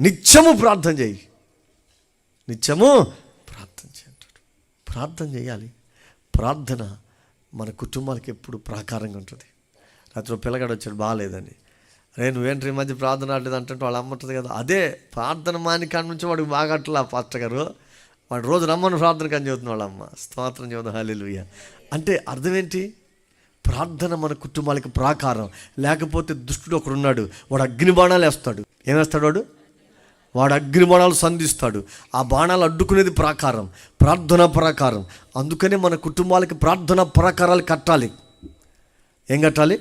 నిత్యము ప్రార్థన చేయి. నిత్యము ప్రార్థన చేయంటాడు ప్రార్థన చేయాలి. ప్రార్థన మన కుటుంబానికి ఎప్పుడు ప్రాకారంగా ఉంటుంది. రాత్రి పిల్లగాడు వచ్చాడు బాగాలేదని. రే నువ్వేంటి ఈ మధ్య ప్రార్థన ఆడలేదు అంటే వాళ్ళు అమ్మంటుంది కదా. అదే ప్రార్థన మాని కాడి నుంచి వాడికి బాగట్లా పాస్టర్ గారు వాడు రోజు రమ్మని ప్రార్థన కానీ చెబుతున్న వాళ్ళమ్మ స్తోత్రం చెబుతున్న హాలేలుయ్య అంటే అర్థం ఏంటి ప్రార్థన మన కుటుంబాలకి ప్రాకారం. లేకపోతే దుష్టుడు ఒకడున్నాడు వాడు అగ్నిబాణాలు వేస్తాడు. ఏం వేస్తాడు వాడు? వాడు అగ్ని బాణాలు సంధిస్తాడు. ఆ బాణాలు అడ్డుకునేది ప్రాకారం ప్రార్థన ప్రాకారం. అందుకనే మన కుటుంబాలకి ప్రార్థన ప్రాకారాలు కట్టాలి. ఏం కట్టాలి?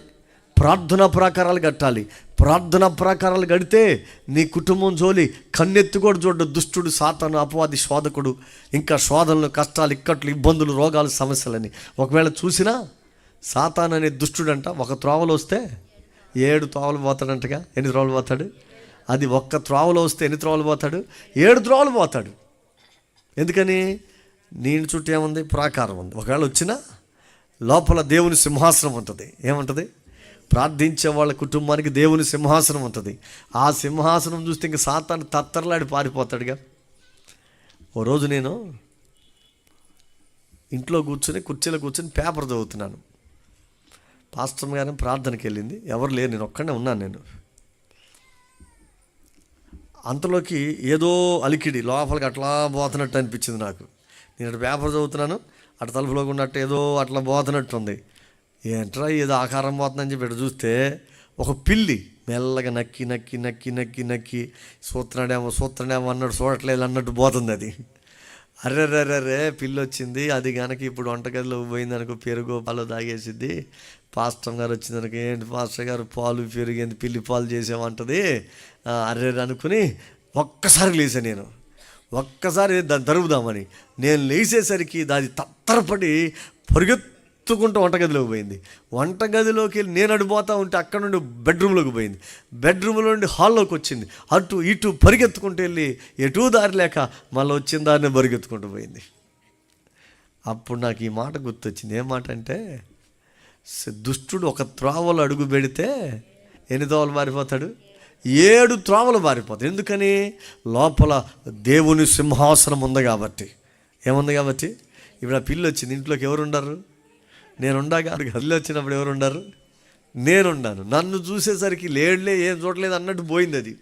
ప్రార్థన ప్రాకారాలు కట్టాలి. ప్రార్థన ప్రాకారాలు కడితే నీ కుటుంబం జోలి కన్నెత్తి కూడా చూడ దుష్టుడు సాతాను అపవాది శోధకుడు. ఇంకా శోధనలు కష్టాలు ఇక్కట్లు ఇబ్బందులు రోగాలు సమస్యలని ఒకవేళ చూసినా సాతాన్ అనే దుష్టుడంట ఒక త్రోవలు వస్తే ఏడు త్రోవలు పోతాడంటగా? ఎన్ని త్రోవలు పోతాడు? అది ఒక్క త్రోవలో వస్తే ఎన్ని త్రోవలు పోతాడు? ఏడు త్రోవలు పోతాడు. ఎందుకని? నేను చుట్టూ ఏముంది? ప్రాకారం ఉంది. ఒకవేళ వచ్చినా లోపల దేవుని సింహాసనం ఉంటుంది. ఏముంటుంది? ప్రార్థించే వాళ్ళ కుటుంబానికి దేవుని సింహాసనం ఉంటుంది. ఆ సింహాసనం చూస్తే ఇంక సాతాను తత్తరలాడి పారిపోతాడుగా. ఓ రోజు నేను ఇంట్లో కూర్చొని కుర్చీలో కూర్చొని పేపర్ చదువుతున్నాను. పాస్టర్ గారిని ప్రార్థనకి వెళ్ళింది. ఎవరు లేరు నేను ఒక్కడే ఉన్నాను నేను. అంతలోకి ఏదో అలికిడి లోపలికి అట్లా పోతున్నట్టు అనిపించింది నాకు. నేను అటు పేపర్ చదువుతున్నాను అటు తలుపులో ఉన్నట్టు ఏదో అట్లా పోతున్నట్టు ఉంది ఏంట్రా ఏదో ఆకారం పోతుందని చెప్పి ఇటు చూస్తే ఒక పిల్లి మెల్లగా నక్కి నక్కి నక్కి నక్కి నక్కి సూత్రడేమో సూత్రడేమో అన్నట్టు చూడట్లేదు అన్నట్టు పోతుంది అది. అర్రెర్రెర్రే పిల్లి వచ్చింది అది కనుక ఇప్పుడు వంటగదిలో పోయింది అనుకో పెరుగు పాలు తాగేసిద్ది. పాస్టర్ గారు వచ్చింది అనుకో ఏంటి పాస్టర్ గారు పాలు పెరిగింది పిల్లి పాలు చేసామంటది అర్రే అనుకుని ఒక్కసారి లేసా నేను. ఒక్కసారి దాన్ని తరుగుదామని నేను లేచేసరికి దాని తత్తరపడి పరిగెత్తుకుంటూ వంటగదిలోకి పోయింది. వంటగదిలోకి వెళ్ళి నేను అడిపోతా ఉంటే అక్కడ నుండి బెడ్రూమ్లోకి పోయింది. బెడ్రూమ్లో నుండి హాల్లోకి వచ్చింది. అటు ఇటు పరిగెత్తుకుంటూ వెళ్ళి ఎటు దారి లేక మళ్ళీ వచ్చిన దారిని పరిగెత్తుకుంటూ పోయింది. అప్పుడు నాకు ఈ మాట గుర్తొచ్చింది. ఏ మాట అంటే దుష్టుడు ఒక త్రోవలు అడుగు పెడితే ఎన్ని త్రోవలు మారిపోతాడు? ఏడు త్రోవలు మారిపోతాయి. ఎందుకని? లోపల దేవుని సింహాసనం ఉంది కాబట్టి. ఏముంది కాబట్టి? ఇప్పుడు ఆ పిల్లి వచ్చింది ఇంట్లోకి ఎవరు నేనుండగా నేను వచ్చినప్పుడు ఎవరు ఉండరు నేనున్నాను. నన్ను చూసేసరికి లేడులే ఏం చూడలేదు అన్నట్టు పోయింది అది.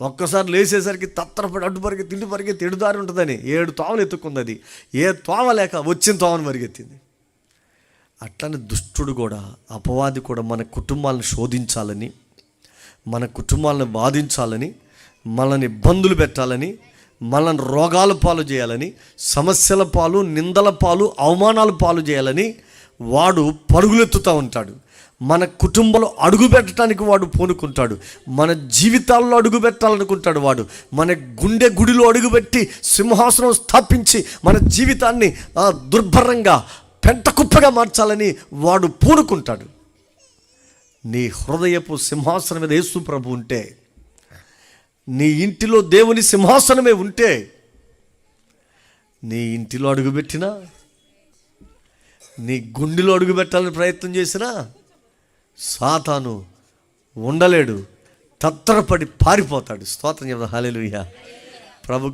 ఒక్కసారి లేచేసరికి తత్తరపడి అడ్డు పరిగెత్తి ఇంటి పరిగెత్తి ఎడుదారి ఉంటుందని ఏడు తోవలు ఎత్తుకుంది అది. ఏ తోవ లేక వచ్చిన తోవను పరిగెత్తింది. అట్లనే దుష్టుడు కూడా అపవాది కూడా మన కుటుంబాలను శోధించాలని మన కుటుంబాలను బాధించాలని మనల్ని ఇబ్బందులు పెట్టాలని మనల్ని రోగాల పాలు చేయాలని సమస్యల పాలు నిందల పాలు అవమానాల పాలు చేయాలని వాడు పరుగులెత్తుతూ ఉంటాడు. మన కుటుంబంలో అడుగు పెట్టడానికి వాడు పూనుకుంటాడు. మన జీవితాల్లో అడుగు పెట్టాలనుకుంటాడు వాడు. మన గుండె గుడిలో అడుగుపెట్టి సింహాసనం స్థాపించి మన జీవితాన్ని దుర్భరంగా పెంట కుప్పగా మార్చాలని వాడు పూనుకుంటాడు. నీ హృదయపు సింహాసనం మీద యేసు ప్రభు ఉంటే నీ ఇంటిలో దేవుని సింహాసనమే ఉంటే నీ ఇంటిలో అడుగుపెట్టినా నీ గుండెలో అడుగుపెట్టాలని ప్రయత్నం చేసినా సాతాను ఉండలేడు తత్తరపడి పారిపోతాడు. స్తోత్రం చెప్తా హాలేలుయ్యా ప్రభు